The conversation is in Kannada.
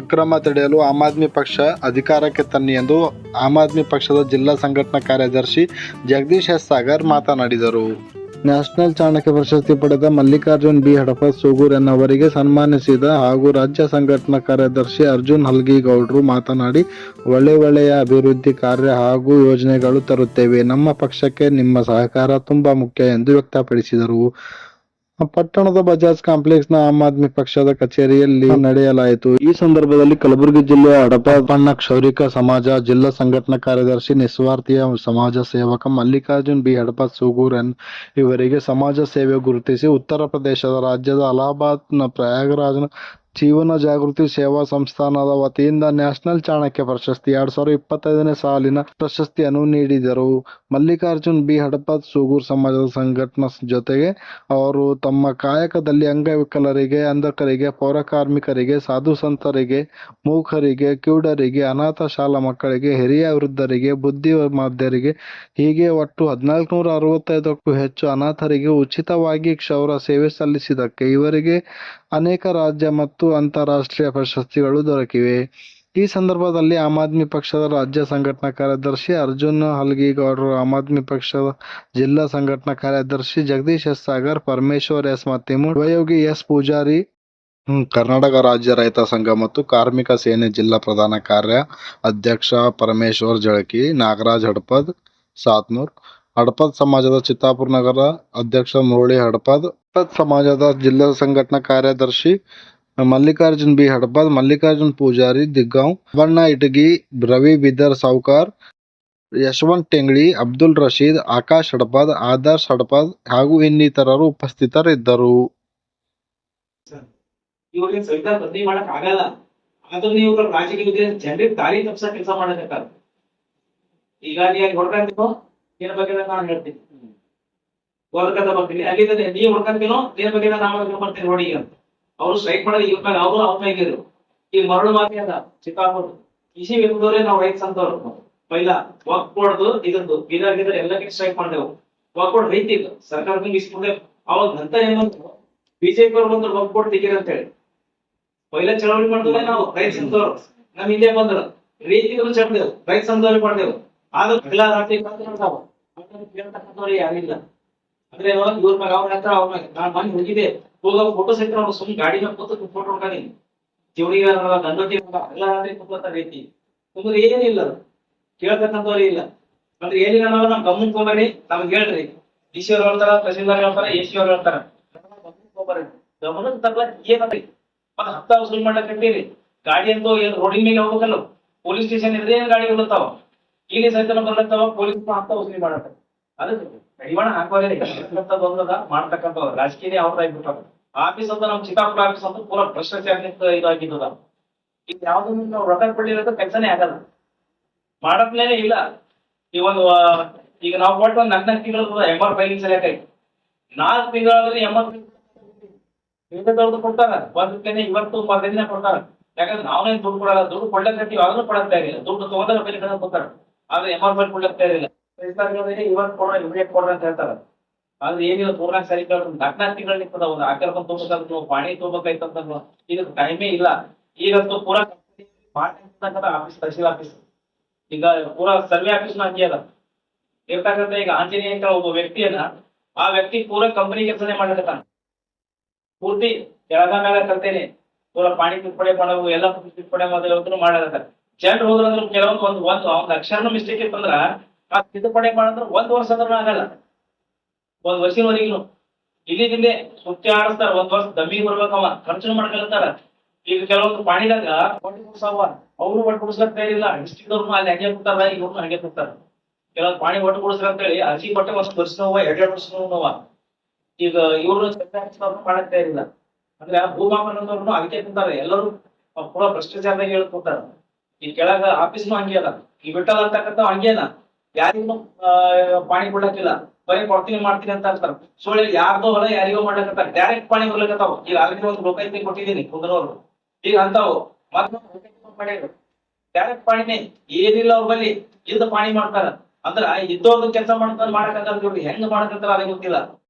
ಅಕ್ರಮ ತಡೆಯಲು ಆಮ್ ಆದ್ಮಿ ಪಕ್ಷ ಅಧಿಕಾರಕ್ಕೆ ತನ್ನಿ ಎಂದು ಆಮ್ ಆದ್ಮಿ ಪಕ್ಷದ ಜಿಲ್ಲಾ ಸಂಘಟನಾ ಕಾರ್ಯದರ್ಶಿ ಜಗದೀಶ್ ಎಸ್ ಸಾಗರ್ ಮಾತನಾಡಿದರು. ನ್ಯಾಷನಲ್ ಚಾಣಕ್ಯ ಪ್ರಶಸ್ತಿ ಪಡೆದ ಮಲ್ಲಿಕಾರ್ಜುನ್ ಬಿ. ಹಡಪ ಸೂಗೂರನ್ ಅವರಿಗೆ ಸನ್ಮಾನಿಸಿದ ಹಾಗೂ ರಾಜ್ಯ ಸಂಘಟನಾ ಕಾರ್ಯದರ್ಶಿ ಅರ್ಜುನ್ ಹಲ್ಗಿಗೌಡ್ರು ಮಾತನಾಡಿ, ಒಳ್ಳೆ ಒಳ್ಳೆಯ ಅಭಿವೃದ್ಧಿ ಕಾರ್ಯ ಹಾಗೂ ಯೋಜನೆಗಳು ತರುತ್ತೇವೆ. ನಮ್ಮ ಪಕ್ಷಕ್ಕೆ ನಿಮ್ಮ ಸಹಕಾರ ತುಂಬಾ ಮುಖ್ಯ ಎಂದು ವ್ಯಕ್ತಪಡಿಸಿದರು. ಪಟ್ಟಣದ ಬಜಾಜ್ ಕಾಂಪ್ಲೆಕ್ಸ್ನ ಆಮ್ ಆದ್ಮಿ ಪಕ್ಷದ ಕಚೇರಿಯಲ್ಲಿ ನಡೆಯಲಾಯಿತು. ಈ ಸಂದರ್ಭದಲ್ಲಿ ಕಲಬುರಗಿ ಜಿಲ್ಲೆಯ ಹಡಪಣ್ಣ ಕ್ಷೌರಿಕ ಸಮಾಜ ಜಿಲ್ಲಾ ಸಂಘಟನಾ ಕಾರ್ಯದರ್ಶಿ ನಿಸ್ವಾರ್ಥಿಯ ಸಮಾಜ ಸೇವಕ ಮಲ್ಲಿಕಾರ್ಜುನ್ ಬಿ. ಹಡಪ ಸೂಗೂರ್ ಇವರಿಗೆ ಸಮಾಜ ಸೇವೆ ಗುರುತಿಸಿ, ಉತ್ತರ ಪ್ರದೇಶದ ರಾಜ್ಯದ ಅಲಹಾಬಾದ್ನ ಪ್ರಯಾಗರಾಜ್ನ ಜೀವನ ಜಾಗೃತಿ ಸೇವಾ ಸಂಸ್ಥಾನದ ವತಿಯಿಂದ ನ್ಯಾಷನಲ್ ಚಾಣಕ್ಯ ಪ್ರಶಸ್ತಿ ಎರಡ್ ಸಾವಿರದ ಇಪ್ಪತ್ತೈದನೇ ಸಾಲಿನ ಪ್ರಶಸ್ತಿಯನ್ನು ನೀಡಿದರು. ಮಲ್ಲಿಕಾರ್ಜುನ್ ಬಿ. ಹಡಪದ್ ಸೂಗೂರ್ ಸಮಾಜದ ಸಂಘಟನಾ ಜೊತೆಗೆ ಅವರು ತಮ್ಮ ಕಾಯಕದಲ್ಲಿ ಅಂಗವಿಕಲರಿಗೆ, ಅಂಧಕರಿಗೆ ಪೌರಕಾರ್ಮಿಕರಿಗೆ ಸಾಧು ಸಂತರಿಗೆ, ಮೂಕರಿಗೆ, ಕಿವುಡರಿಗೆ, ಅನಾಥ ಶಾಲಾ ಮಕ್ಕಳಿಗೆ, ಹಿರಿಯ ವೃದ್ಧರಿಗೆ ಬುದ್ಧಿಮಾಂದ್ಯರಿಗೆ ಹೀಗೆ ಒಟ್ಟು ಹದಿನಾಲ್ಕುನೂರ ಅರವತ್ತೈದಕ್ಕೂ ಹೆಚ್ಚು ಅನಾಥರಿಗೆ ಉಚಿತವಾಗಿ ಕ್ಷೌರ ಸೇವೆ ಸಲ್ಲಿಸಿದ್ದಕ್ಕೆ ಇವರಿಗೆ ಅನೇಕ ರಾಜ್ಯ ಮತ್ತು ಅಂತಾರಾಷ್ಟ್ರೀಯ ಪ್ರಶಸ್ತಿಗಳು ದೊರಕಿವೆ. ಈ ಸಂದರ್ಭದಲ್ಲಿ ಆಮ್ ಆದ್ಮಿ ಪಕ್ಷದ ರಾಜ್ಯ ಸಂಘಟನಾ ಕಾರ್ಯದರ್ಶಿ ಅರ್ಜುನ್ ಹಲ್ಗಿಗೌಡ್ರು, ಆಮ್ ಆದ್ಮಿ ಪಕ್ಷದ ಜಿಲ್ಲಾ ಸಂಘಟನಾ ಕಾರ್ಯದರ್ಶಿ Jagadish S Sagar, Parameshwar S Mattimur, Upayogi S Pujari Karnataka ರಾಜ್ಯ ರೈತ ಸಂಘ ಮತ್ತು ಕಾರ್ಮಿಕ ಸೇನೆ ಜಿಲ್ಲಾ ಪ್ರಧಾನ ಕಾರ್ಯ ಅಧ್ಯಕ್ಷ ಪರಮೇಶ್ವರ್ ಜಳಕಿ, ನಾಗರಾಜ್ ಹಡಪದ್, ಸಾತ್ನೂರ್ ಹಡಪದ್ ಸಮಾಜದ ಚಿತ್ತಾಪುರ ನಗರ ಅಧ್ಯಕ್ಷ ಮುರಳಿ ಹಡಪದ್ ಹಡಪದ್ ಸಮಾಜದ ಜಿಲ್ಲಾ ಸಂಘಟನಾ ಕಾರ್ಯದರ್ಶಿ ಮಲ್ಲಿಕಾರ್ಜುನ್ ಬಿ ಹಡಪದ್, ಮಲ್ಲಿಕಾರ್ಜುನ್ ಪೂಜಾರಿ ದಿಗ್ಗಾಂವ್ ಬಣ್ಣ ಇಟಗಿ, ರವಿ ಬಿದರ್ ಸಾವ್ಕಾರ್, ಯಶವಂತ್ ಟೆಂಗಳಿ, ಅಬ್ದುಲ್ ರಶೀದ್, ಆಕಾಶ್ ಹಡಪದ್, ಆದರ್ಶ್ ಹಡಪದ್ ಹಾಗೂ ಇನ್ನಿತರರು ಉಪಸ್ಥಿತರಿದ್ದರು. ಆಗಲ್ಲ. ನೀವು ರಾಜಕೀಯ ಜನರಿಗೆ ದಾರಿ ತಪ್ಸ ಕೆಲಸ ಮಾಡಕತ್ತಾರ ಈಗ ನೀವು ಏನ್ ಬಗ್ಗೆ ನಾನು ಹೇಳ್ತೀನಿ. ಹೊಡ್ಕಂತ ಬರ್ತೀನಿ ಅಲ್ಲಿಂದ ನೀವು ಹೊಡ್ಕೊಂತೀನೋ ಏನ್ ಬಗ್ಗೆ ನಾನು ಬರ್ತೀನಿ ನೋಡಿ ಅಂತ. ಅವ್ರು ಸ್ಟ್ರೈಕ್ ಮಾಡೋದು ಇವ್ರ ಮೇಲೆ ಅವರು ಅವ್ರ ಮೇಲೆ ಇದ್ರು. ಈಗ ಮರಳು ಮಾತಿ ಅದ ಚಿಕ್ಕಾಪುರ ಕೃಷಿ ವಿಭಾಗದವ್ರೆ ನಾವು ರೈತ ಸಂತವ್ರು ಪೈಲ, ವಾಕ್ ಕೊಡ್ದು ಇದೊಂದು ಬೀದರ್ ಗಿದರ್ ಎಲ್ಲಕ್ಕೆ ಸ್ಟ್ರೈಕ್ ಮಾಡ್ದೆವು. ವಾಕ್ ಕೊಡ್ ರೈತ ಇದು ಸರ್ಕಾರದಿಂದ ಇಸ್ಕೊಂಡೆ ಅವಾಗ ಅಂತ ಏನಂದ್ರು ಬಿಜೆಪಿ ಅವ್ರು ಬಂದ್ರು, ವಾಕ್ ಕೊಡ್ ತೆಗೀರಿ ಅಂತ ಹೇಳಿ. ಪೈಲ ಚಳವಳಿ ಮಾಡಿದ್ರೆ ನಾವು, ರೈತ ಸಂತವ್ರು ನಮ್ ಹಿಂದೆ ಬಂದ್ರು. ರೀತಿಗಳು ಚಡ್ದೆವು, ರೈತ ಸಂತವ್ರಿಗೆ ಮಾಡ್ದೆವು. ಆದ್ರೂ ಎಲ್ಲ ರಾತ್ರಿ ಕೇಳ್ತಕ್ಕಂಥವ್ರು ಯಾರಿಲ್ಲ. ಅಂದ್ರೆ ಇವ್ರ ಮ್ಯಾಗ ಅವ್ರ ಹತ್ರ ಅವ್ರ ಮ್ಯಾಗ ನಾನು ಮನೆ ಹೋಗಿದ್ದೆ. ಹೋಗೋ ಫೋಟೋ ಸೆಂಟರ್ ಅವ್ರು ಸುಮ್ ಗಾಡಿ ಮೇಲೆ ಕೂತು ಫೋಟೋ ಹೊಡ್ಕೊಂಡಿ ಜೋಡಿ ಗಂಗಟಿ ಎಲ್ಲ ಕೂತ್ಕೊತ ರೀತಿ. ನಿಮ್ಗೆ ಏನಿಲ್ಲ. ಕೇಳ್ತಕ್ಕಂಥವ್ರು ಇಲ್ಲ. ಅಂದ್ರೆ ಏನಿಲ್ಲ ಅನ್ನೋದು ನಮ್ ಗಮನಕ್ಕೆ ಹೋಗ್ಬೇಡಿ ನಮ್ಗೆ ಹೇಳ್ರಿ. ಡಿ ಸಿ ಅವ್ರು ಹೇಳ್ತಾರ, ತಹಸೀಲ್ದಾರ್ ಹೇಳ್ತಾರ ಎ ಸಿ ಅವ್ರು ಹೇಳ್ತಾರ. ಗಮನ ಗಮನಕ್ಕೆ ತರ್ಲಕ್ ಏನದ್ರಿ? ಮತ್ತೆ ಹತ್ತ ಸುಲ್ ಕಟ್ಟಿರಿ. ಗಾಡಿ ಅಂತೂ ಏನ್ ರೋಡಿನ ಮೇಲೆ ಹೋಗ್ಬೇಕಲ್ಲ. ಪೊಲೀಸ್ ಸ್ಟೇಷನ್ ಇದ್ರೆ ಏನ್ ಗಾಡಿ ಬರ್ಲತ್ತಾವ ಇಲ್ಲಿ ಸೈತನ ಬರ್ಲತ್ತವ ಪೊಲೀಸ್ ಹಾಕ್ತ ವಸೂಲಿ ಮಾಡತ್ತ. ಅದಕ್ಕೆ ಕಡಿವಾಣ ಹಾಕೋರಿ ಬಂದದ ಮಾಡ್ತಕ್ಕಂಥ ರಾಜಕೀಯ ಅವ್ರದ್ದು ಆಗ್ಬಿಟ್ಟ ಆಫೀಸ್ ಅಂತ ನಮ್ ಚಿತ್ತಾಪುರ ಆಫೀಸ್ ಅಂತ ಪೂರ ಭ್ರಷ್ಟಾಚಾರ ಇದಾಗಿದ್ದದ. ಈಗ ಯಾವ್ದು ನಾವು ರೊಕ್ಕ ಕೊಟ್ಟಿರೋದು ಕೆಲಸನೇ ಆಗಲ್ಲ. ಮಾಡಪ್ಲೇನೆ ಇಲ್ಲ. ಈ ಒಂದು ಈಗ ನಾವು ಕೊಟ್ಟು ಒಂದ್ ನಾಲ್ಕು ತಿಂಗಳ ಎಂ ಆರ್ ಫೈಲಿಂಗ್ ಸರಿಯಾಗಿ ನಾಲ್ಕು ತಿಂಗಳಾದ್ರೆ ಎಂ ಆರ್ ದೊಡ್ಡದು ಕೊಡ್ತಾರ. ಒಂದಕ್ಕೇನೆ ಇವತ್ತು ಮರ್ದಿನ ಕೊಡ್ತಾರ. ಯಾಕಂದ್ರೆ ನಾವೇನ್ ದುಡ್ಡು ಕೊಡಲ್ಲ. ದುಡ್ಡು ಕೊಡ್ಲಕ್ ಕಟ್ಟಿ ಆದ್ರೂ ಕೊಡಕ್ ತಯಾರಿಲ್ಲ ದುಡ್ಡು ತಗೊಂಡಾಗ ಬೆಲೆ ಕೊಡ್ತಾರ. ಆದ್ರೆ ಎಂ ಆರ್ ಫೈಲ್ ಕೊಡ್ಲಕ್ ತಯಾರಿಲ್ಲ. ರೈತರಿಗೆ ಇವತ್ತು ಕೊಡೋಣ ಇಮಿಡಿಯೇಟ್ ಕೊಡೋಣ ಅಂತ ಹೇಳ್ತಾರೆ. ಆದ್ರೆ ಏನಿಲ್ಲ ಮೂರ್ನಾಲ್ಕು ಸರಿ ಕೇಳಿದ್ರು ನಾಲ್ಕು ನಾಲ್ಕು ತಿಂಗಳು ನಿಂತದ ಒಂದು ಆಕರ್ಕೊಂಡ್ ತಗೋಬೇಕಾದ್ರು ನೀವು ಪಾಣಿ ತಗೋಬೇಕಾಯ್ತಂತ ಇದಕ್ಕೆ ಟೈಮೇ ಇಲ್ಲ. ಈಗಂತೂ ಪೂರಾ ಆಫೀಸ್ ತಹಸೀಲ್ ಆಫೀಸ್ ಈಗ ಪೂರಾ ಸರ್ವೆ ಆಫೀಸ್ನ ಹಂಗೆ ಅದ. ಇರ್ತಕ್ಕಂಥ ಈಗ ಆಂಜನೇಯ ಅಂತ ಒಬ್ಬ ವ್ಯಕ್ತಿಯನ್ನ ಆ ವ್ಯಕ್ತಿ ಪೂರಾ ಕಂಪನಿ ಕೆಲಸನೇ ಮಾಡಕತ್ತಾನ ಪೂರ್ತಿ ಕೆಳಗ ಮೇಲೆ ಕರ್ತೇನೆ ಪೂರಾ ಪಾಣಿ ತಿಪ್ಪಡೆ ಮಾಡೋದು ಎಲ್ಲ ತಿಪ್ಪಡೆ ಮಾಡೋದು ಮಾಡಕತ್ತಾರ ಜನರು ಹೋದ್ರಂದ್ರೆ ಕೆಲವೊಂದು ಒಂದು ಒಂದು ಅವ್ನ ಅಕ್ಷರ ಮಿಸ್ಟೇಕ್ ಇತ್ತಂದ್ರ ಆ ತಿದ್ದುಪಡಿ ಮಾಡಂದ್ರ ಒಂದ್ ವರ್ಷ ಅಂದ್ರೂ ಆಗಲ್ಲ. ಒಂದ್ ವರ್ಷದವರೆಗೂ ಇಲ್ಲಿದಿಂದೆ ಸುತ್ತಿ ಆಡಿಸ್ತಾರ, ಒಂದ್ ವರ್ಷ ದಮ್ಮಿ ಬರ್ಬೇಕವ ಖರ್ಚು ಮಾಡ್ಕೊಳ್ತಾರ ಈಗ ಕೆಲವೊಂದು ಪಾಣಿದಾಗ ಒಟ್ಟು ಮುಗಿಸವ ಅವ್ರು ಒಟ್ಟು ಮುಗಿಸ್ಲಕ್ ತಯಾರಿಲ್ಲ ಡಿಸ್ಟ್ರಿಕ್ಟ್ ಅವ್ರು ಅಲ್ಲಿ ಹಂಗೆ ಕೂತಾರ ಇವ್ರನ್ನ ಹಂಗೆ ಕೂತಾರ. ಕೆಲವೊಂದು ಪಾಣಿ ಒಟ್ಟು ಕುಡಿಸ್ರ ಅಂತ ಹೇಳಿ ಅರ್ಜಿ ಕೊಟ್ಟೆ ಒಂದ್ ವರ್ಷ ನೋವ ಎರಡೆರಡು ವರ್ಷ ಈಗ ಇವ್ರು ಮಾಡಕ್ ತಯಾರಿಲ್ಲ. ಅಂದ್ರೆ ಭೂಮಾಪನದವ್ರು ಅದಕ್ಕೆ ಕೂತಾರೆ, ಎಲ್ಲರೂ ಪೂರಾ ಭ್ರಷ್ಟಾಚಾರದಾಗ ಹೇಳಿ ಕೂತಾರ ಕೆಳಗ ಆಫೀಸ್ನು ಹಂಗೆ ಅದ. ಈ ಬಿಟ್ಟಲ್ಲ ಅಂತಕ್ಕಂಥ ಹಂಗೆ ಅದ. ಯಾರಿಗೂ ಪಾಣಿ ಕೊಡ್ಲಕ್ಕಿಲ್ಲ. ಬರೀ ಕೊಡ್ತೀನಿ ಮಾಡ್ತೀನಿ ಅಂತ ಅಂತಾರ. ಇಲ್ಲಿ. ಯಾರ್ದೋ ಹೊಲ ಯಾರಿಗೋ ಮಾಡ್ಲಕತ್ತಾರ. ಡೈರೆಕ್ಟ್ ಪಾಣಿ ಬರ್ಲಕತ್ತಾವ ಈಗ ಆಲ್ರೆಡಿ ಒಂದು ಲೋಕಾಯುಕ್ತಿ ಕೊಟ್ಟಿದ್ದೀನಿ ಕುಂದನವ್ರು ಈಗ ಅಂತಾವು ಮತ್ತೆ ಡೈರೆಕ್ಟ್ ಪಾಣಿನೇ ಏನಿಲ್ಲ ಅವ್ರ ಬಲ್ಲಿ ಇಲ್ದ ಪಾಣಿ ಮಾಡ್ತಾರ. ಅಂದ್ರ ಇದ್ದವ್ರದ್ದು ಕೆಲಸ ಮಾಡ್ತಾರ ಇವ್ರು ಹೆಂಗ್ ಮಾಡಕತ್ತಾರ ಅದೇ ಗೊತ್ತಿಲ್ಲ.